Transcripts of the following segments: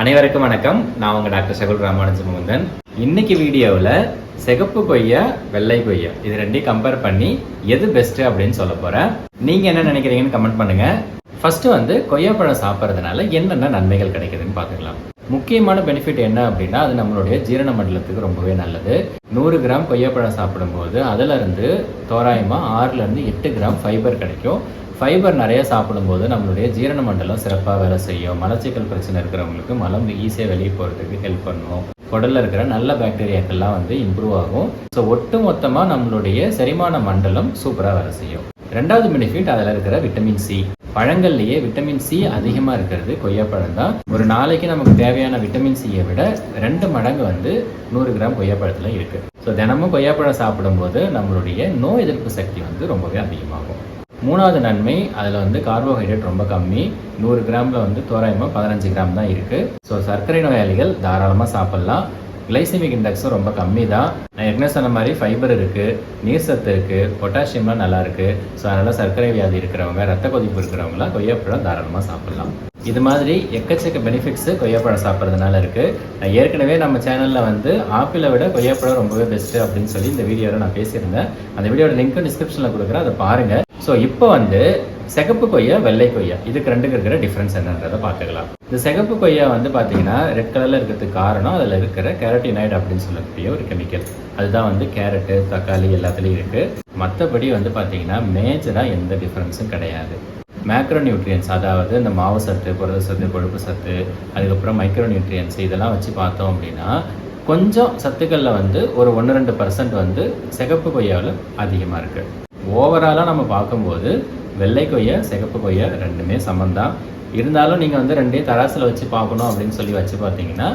அனைவருக்கும் வணக்கம். நான் உங்க டாக்டர் சகுல் ராமானுஜ முகுந்தன். இன்னைக்கு வீடியோவில் சிகப்பு கொய்யா வெள்ளை கொய்யா இது ரெண்டையும் கம்பேர் பண்ணி எது பெஸ்ட் அப்படின்னு சொல்ல போகிறேன் நீங்க என்ன நினைக்கிறீங்கன்னு கமெண்ட் பண்ணுங்க. ஃபர்ஸ்ட் வந்து கொய்யாப்பழம் சாப்பிட்றதுனால என்னென்ன நன்மைகள் கிடைக்குதுன்னு பார்த்துக்கலாம். முக்கியமான பெனிஃபிட் என்ன அப்படின்னா அது நம்மளுடைய ஜீரண மண்டலத்துக்கு ரொம்பவே நல்லது. நூறு கிராம் கொய்யாப்பழம் சாப்பிடும்போது அதிலிருந்து தோராயமாக ஆறுலேருந்து எட்டு கிராம் ஃபைபர் கிடைக்கும். ஃபைபர் நிறைய சாப்பிடும்போது நம்மளுடைய ஜீரண மண்டலம் சிறப்பாக வேலை செய்யும். மலச்சிக்கல் பிரச்சனை இருக்கிறவங்களுக்கு மலம் ஈஸியாக வெளியே போகிறதுக்கு ஹெல்ப் பண்ணும். உடலில் இருக்கிற நல்ல பாக்டீரியாக்கள்லாம் வந்து இம்ப்ரூவ் ஆகும். ஸோ ஒட்டு மொத்தமாக நம்மளுடைய செரிமான மண்டலம் சூப்பராக வேலை செய்யும். ரெண்டாவது பெனிஃபிட் அதில் இருக்கிற விட்டமின் சி பழங்கள்லேயே விட்டமின் சி அதிகமாக இருக்கிறது கொய்யாப்பழம் தான் ஒரு நாளைக்கு நமக்கு தேவையான விட்டமின் சியை விட ரெண்டு மடங்கு வந்து நூறு கிராம் கொய்யாப்பழத்தில் இருக்குது ஸோ தினமும் கொய்யாப்பழம் சாப்பிடும்போது நம்மளுடைய நோய் எதிர்ப்பு சக்தி வந்து ரொம்பவே அதிகமாகும். மூணாவது நன்மை அதில் வந்து கார்போஹைட்ரேட் ரொம்ப கம்மி. நூறு கிராமில் வந்து தோராயமாக பதினஞ்சு கிராம் தான் இருக்குது ஸோ சர்க்கரை நோயாளிகள் தாராளமாக சாப்பிட்லாம். கிளைசிமிக் இண்டெக்ஸும் ரொம்ப கம்மி தான் நான் ஏற்கனவே சொன்ன மாதிரி ஃபைபர் இருக்குது நீர் சத்து இருக்குது பொட்டாசியம்லாம் நல்லா இருக்குது ஸோ அதனால் சர்க்கரை வியாதி இருக்கிறவங்க ரத்த கொதிப்பு இருக்கிறவங்களாம் கொய்யாப்பழம் தாராளமாக சாப்பிட்லாம். இது மாதிரி எக்கச்சக்க பெனிஃபிட்ஸு கொய்யாப்பழம் சாப்பிட்றதுனால இருக்குது ஏற்கனவே நம்ம சேனலில் வந்து ஆப்பிளை விட கொய்யாப்பழம் ரொம்பவே பெஸ்ட்டு அப்படின்னு சொல்லி இந்த வீடியோவில் நான் பேசியிருந்தேன். அந்த வீடியோட லிங்க்கும் டிஸ்கிரிப்ஷனில் கொடுக்குறேன். அதை பாருங்கள் ஸோ இப்போ வந்து சிகப்பு கொய்யா வெள்ளை கொய்யா. இதுக்கு ரெண்டுக்கு இருக்கிற டிஃப்ரென்ஸ் என்னன்றதை பார்த்துக்கலாம். இந்த சிகப்பு கொய்யா வந்து பார்த்தீங்கன்னா ரெட் கலரில் இருக்கிறதுக்கு காரணம் அதில் இருக்கிற கேரட்டினாய்டு அப்படின்னு சொல்லக்கூடிய ஒரு கெமிக்கல் அதுதான் வந்து கேரட்டு தக்காளி எல்லாத்துலேயும் இருக்குது மற்றபடி வந்து பார்த்தீங்கன்னா மேஜராக எந்த டிஃப்ரென்ஸும் கிடையாது. மேக்ரோ நியூட்ரியன்ஸ் அதாவது இந்த மாவு சத்து புரத சத்து கொழுப்பு சத்து அதுக்கப்புறம் மைக்ரோ நியூட்ரியன்ஸ் இதெல்லாம் வச்சு பார்த்தோம் அப்படின்னா கொஞ்சம் சத்துக்களில் வந்து ஒரு ஒன்று ரெண்டு பர்சன்ட் வந்து சிகப்பு கொய்யாவில் அதிகமாக இருக்குது ஓவராலாக நம்ம பார்க்கும்போது வெள்ளை கொய்யா சிகப்பு கொய்யா ரெண்டுமே சமந்தான் இருந்தாலும் நீங்கள் வந்து ரெண்டையும் தராசில் வச்சு பார்க்கணும் அப்படின்னு சொல்லி வச்சு பார்த்தீங்கன்னா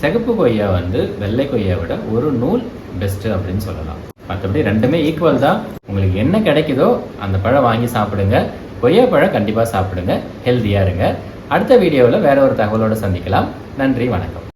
சிகப்பு கொய்யா வந்து வெள்ளை கொய்யை விட ஒரு நூல் பெஸ்ட்டு அப்படின்னு சொல்லலாம். மற்றபடி ரெண்டுமே ஈக்குவல் தான். உங்களுக்கு என்ன கிடைக்குதோ அந்த பழம் வாங்கி சாப்பிடுங்க. கொய்யா பழம் கண்டிப்பாக சாப்பிடுங்க. ஹெல்த்தியாக இருங்க. அடுத்த வீடியோவில் வேற ஒரு தகவலோடு சந்திக்கலாம். நன்றி வணக்கம்.